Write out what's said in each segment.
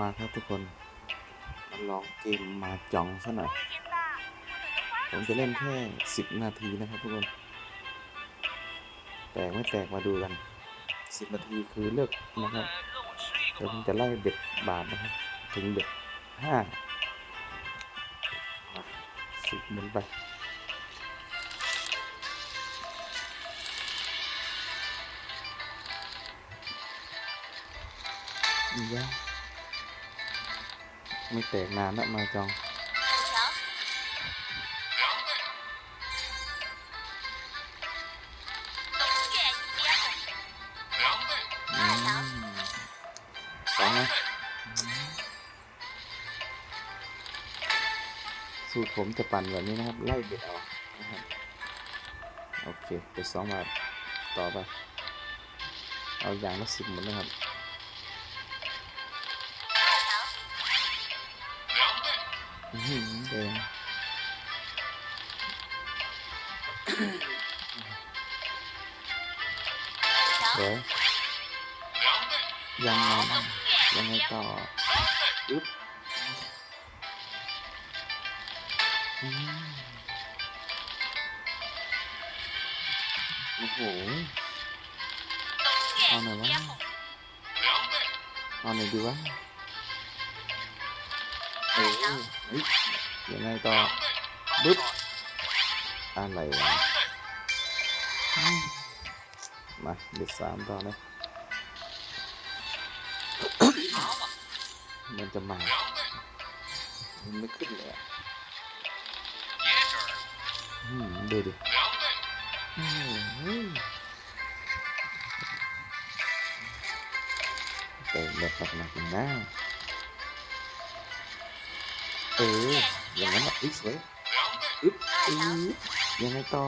มาครับทุกคนมาลองเกมมาจองซะหน่อย ผมจะเล่นแค่ 10 นาทีนะครับทุกคน แตกไม่แตกมาดูกัน 10 นาทีคือเลิกนะครับ เดี๋ยวผมจะไล่เบ็ดบาทนะครับ ถึงเบ็ดห้าสิบหมุนไปอีกแล้ว ไม่แตกนานแล้วมาจองอืมสองนะอืมสูตรผมจะปั่นแบบนี้นะครับ ไล่เบ็ดเอานะครับโอเคเบ็ดสองบาทต่อไป เอาอย่างละสิบหมดนะครับ อื้อหือแดงเดี๋ยวยังไงยั เอาหน่อยวะเอาหน่อยดีวะเออเฮ้ยยังไงต่อบึ๊บอะไรวะอืมาเด็ดสามต่อนะมันจะมามันไม่ขึ้นเลยอืมดูดิโอ้โหแบบหนักๆหน่อยนะ เออ อย่างนั้นอะอุ๊ยสวยอึ๊บอึ๊บยังไงต่อ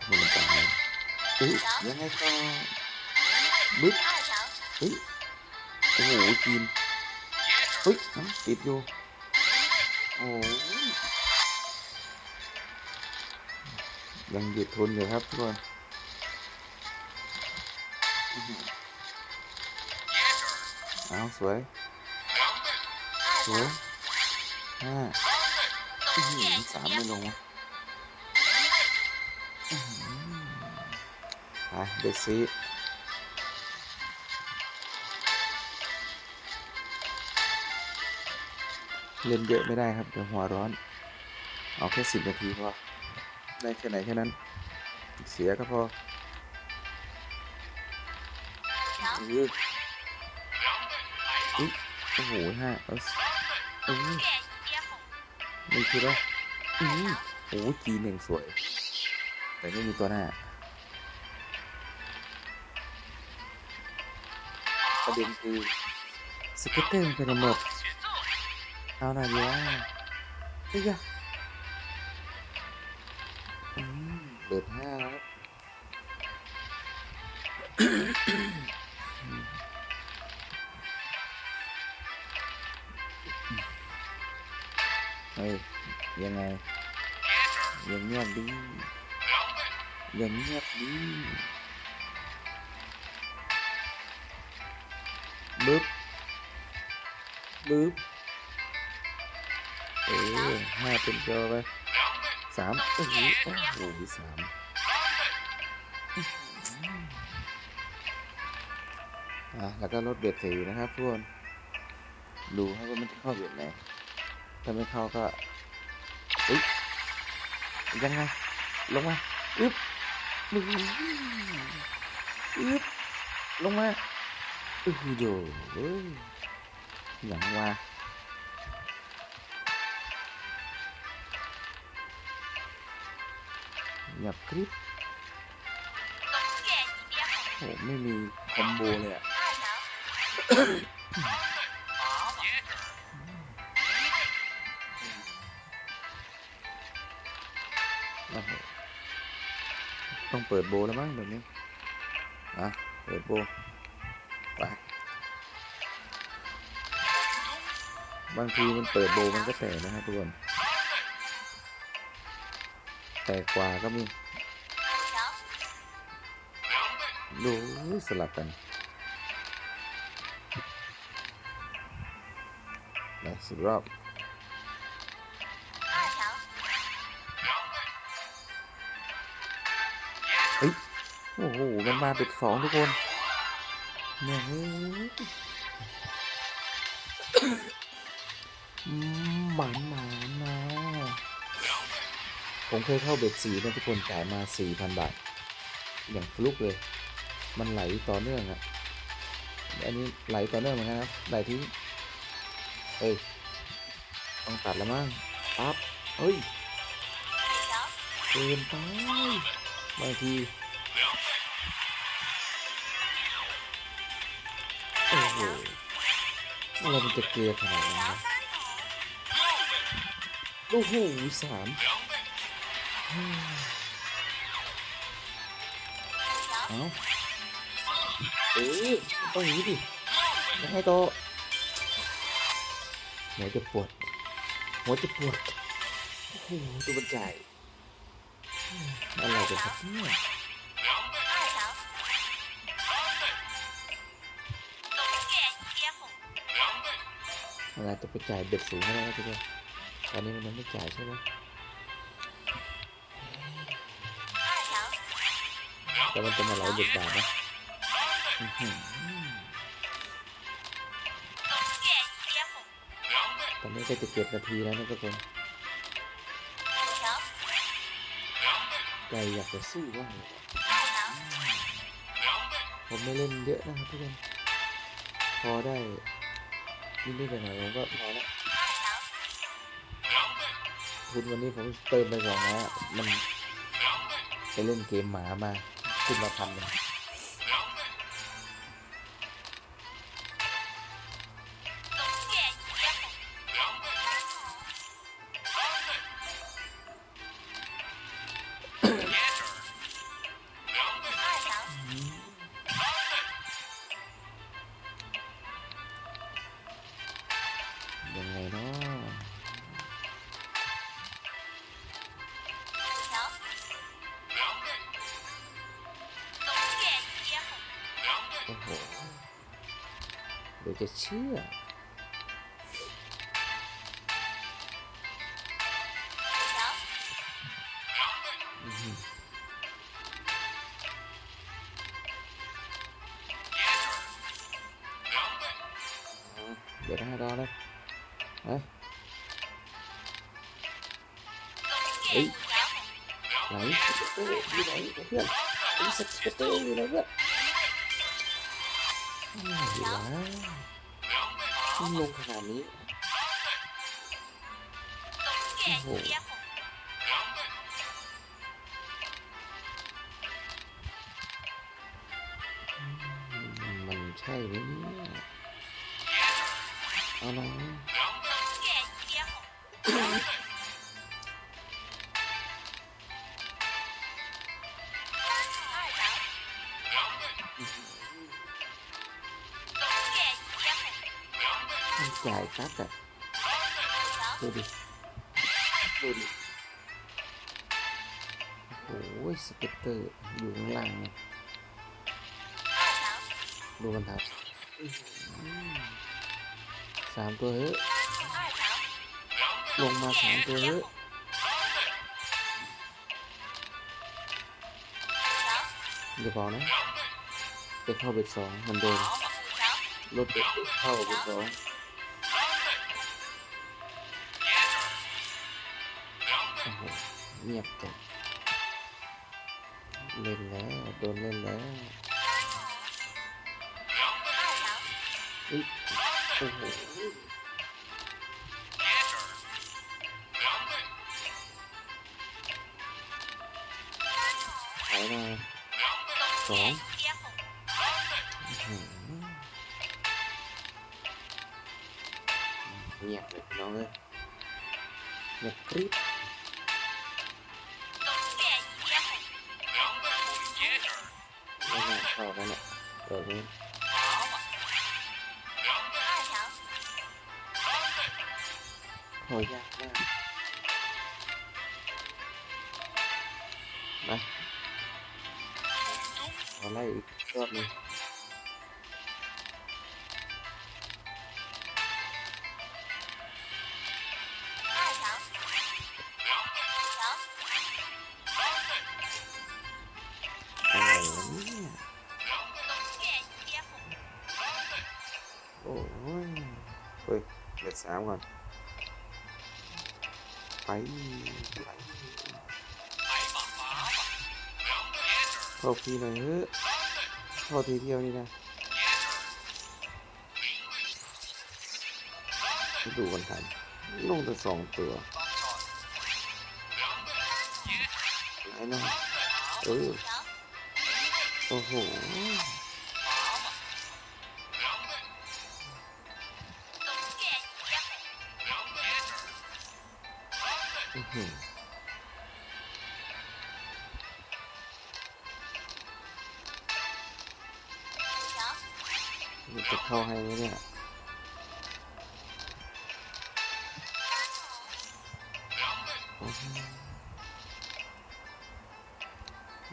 ทำไมมันตายอึ๊บยังไงต่อบึ๊บเฮ้ยโอ้โหจีนเฮ้ยน้ำติดอยู่โอ้ยังหยุดทนอยู่ครับทุกคนเอาสวย สวยห้าอื้อหือสามไม่ลงวะอื้อหือไปเด็ดซีเล่นเยอะไม่ได้ครับ เดี๋ยวหัวร้อน เอาแค่สิบนาทีพอ ได้แค่ไหนแค่นั้น เสียก็พอเอออุ๊ยโอ้โหห้าเอมันคือว่าอือโอ้โหจีนหนึ่งสวย แต่ไม่มีตัวหน้าประเด็นคือสเก็ตเตอร์มันเป็นหมดเอาหน่อยดีวะเฮ้ยอะอืมเบิดห้า เฮ้ยยังไงยังเงียบดียังเงียบดีบึ๊บบึ๊บเออห้าเป็นจอไปสามโอ้โหโอ้โหสามอะแล้วก็ลดเบ็ดสีนะครับทุกคนดูให้ว่ามันจะเข้าเบ็ดไหน ถ้าไม่เข้าก็ยยังไง ลงมา อึ๊บมึงอึ๊บลงมาอื้อโยอยอย่างว่าเงียบกริบโหไม่มีคอมโบเลยอะ ต้องเปิดโบแล้วมั้งแบบนี้อะเปิดโบไปบางทีมันเปิดโบมันก็แตกนะฮะทุกคนแตกกว่าก็มีดูสลับกันนะสุดรอบ โอ้โห มันมาเป็นสองทุกคนเนี่ยหมานหมานนะผมเคยเข้าเบ็ดสีนะทุกคนจ่ายมาสี่พันบาท อย่างฟลุกเลย มันไหลต่อเนื่องอะอันนี้ไหลต่อเนื่องเหมือนกันนะไหลทิ้งเอ้ย ต้องตัดแล้วมั้งปั๊บเฮ้ย，เกินไปบางที อะไรมันจะเกลือขนาดนั้นนะโอ้โหสามเอาเออต้องอย่างนี้ดิจะให้โตหัวจะปวด หัวจะปวด โอ้โหตัวมันใหญ่อะไรกันครับเนี่ย อะไรต้องไปจ่ายเบ็ดสูงไม่ได้ทุกคนตอนนี้มันไม่จ่ายใช่ไหมแต่มันจะมาไหลเด็ดจ่ายนะตอนนี้ก็จะเก็บนาทีแล้วนะทุกคนใจอยากจะสู้บ้างผมไม่เล่นเยอะนะครับทุกคนพอได้ นิดๆหน่อยๆผมก็พอแล้ว二条，ทุนวันนี้ผมเติมไปสองแล้วมันไปเล่นเกมหมามา ขึ้นมาพันหนึ่ง รือจะเชื่อ เดี๋ยวนะรอเลยเฮ้ยเฮ้ไหนเพื่อนไอ้สเก็ตเตอร์อยู่ไหนเพื่อน ได้อยู่นะขึ้นลงขนาดนี้ โอ้โหมันใช่ไหมเนี่ยเอาละ จ่าครับอะดูดิ ดูดิ โอ้ยสเก็ตเตอร์อยู่ข้างล่างเนี่ยดูมันทำสามตัวเฮ้ยลงมาสามตัวเฮ้ยเดี๋ยวพอนะเป็นเข้าเบ็ดสองมันเดินลดเข้าเบ็ดสอง เงียบจังเล่นแล้วโดนเล่นแล้วอุ๊ยโอ้โหถอยมาสองเงียบเลยน้องเลยเงียบกริ๊บ เข้าแล้วเนี่ยเปิดนี้二条，เข้ายากมากมาเอาไล่อีกรอบหนึง สามก่อน ไปไปเข้าฟรีหน่อยเฮ้ยเข้าทีเดียวนี่นะดูกันทันลงแต่สองตัวไหนนะเออโอ้โห จะเข้าให้ไหมเนี่ย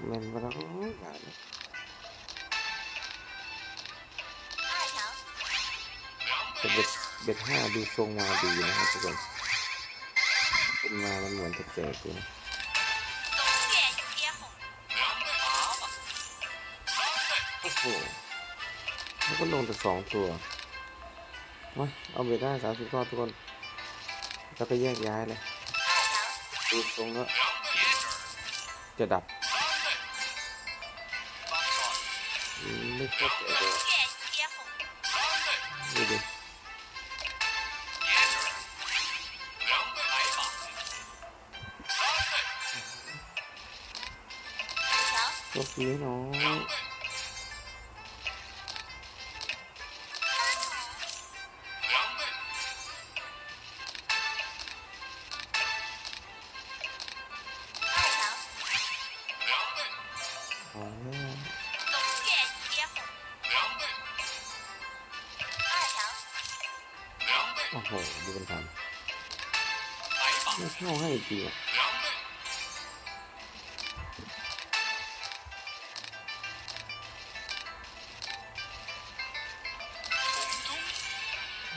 มันมาแล้วอย่างนี้เบ็ดเบ็ดห้าดูทรงมาดีนะครับทุกคน มา มันเหมือนจะแจกเลยโอ้โหแล้วก็ลงแต่สองตัวมาเอาไปได้สามสิบก้อนทุกคน แล้วก็แยกย้ายเลยดูตรงแล้วจะดับ ไม่เข้าใจเลยดูดิ ก็ซื้อให้น้องโอ้โหดูเป็นทำไม่เข้าให้จริงอะ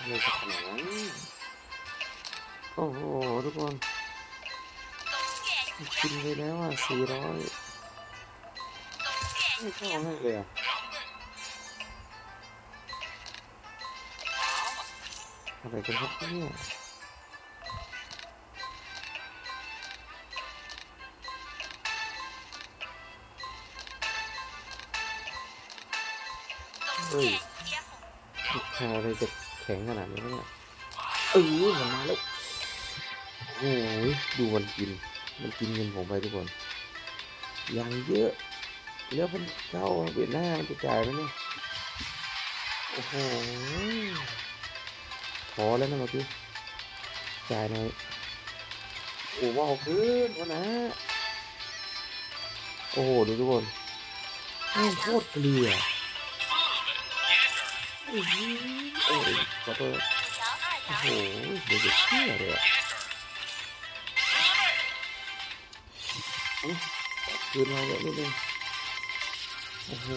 อะไรขนาดนั้นโอ้โห ทุกคน กินไปแล้วอะสี่ร้อยไม่ชอบให้เลยอะอะไรกันครับเนี่ยเฮ้ยขาอะไรจะ ข็งขนาดนี้วะเนี่ยเออมันมาแล้วโอ้ยดูมันกิน มันกินเงินผมไปทุกคนอย่างเยอะแล้วมันเข้าเวียดหน้ามันจะจ่ายไหมเนี่ยโอ้โหพอแล้วนะเมื่อกี้จ่ายหน่อยโอ้ว้าวขึ้นวะนะโอ้โหดูทุกคนแม่งโคตรเกลียอื้อหือ โอ้ยขอโทษโอ้โหเดี๋ยวจะเชื่อเลยอะคืนมาเลยนิดนึงโอ้โห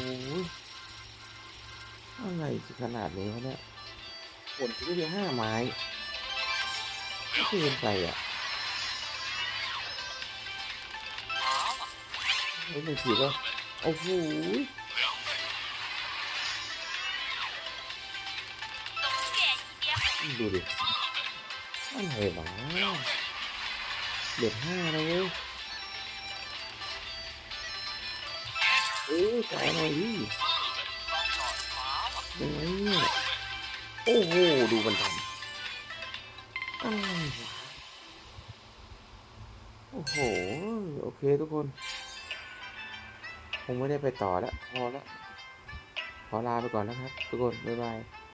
อะไรขนาดนี้วะเนี่ยผลที่คือห้าไม้ก็คือเป็นไปอะไม่เป็ว่าโอ้โห ดูดิอะไรวะเหลือห้าแล้วเว้ยเอ้ยจ่ายหน่อยดิยังไงเนี่ยโอ้โหดูมันทำอะไรวะโอ้โห โอเคทุกคน คงไม่ได้ไปต่อแล้ว พอแล้ว ขอลาไปก่อนแล้วครับ ทุกคน บ๊ายบาย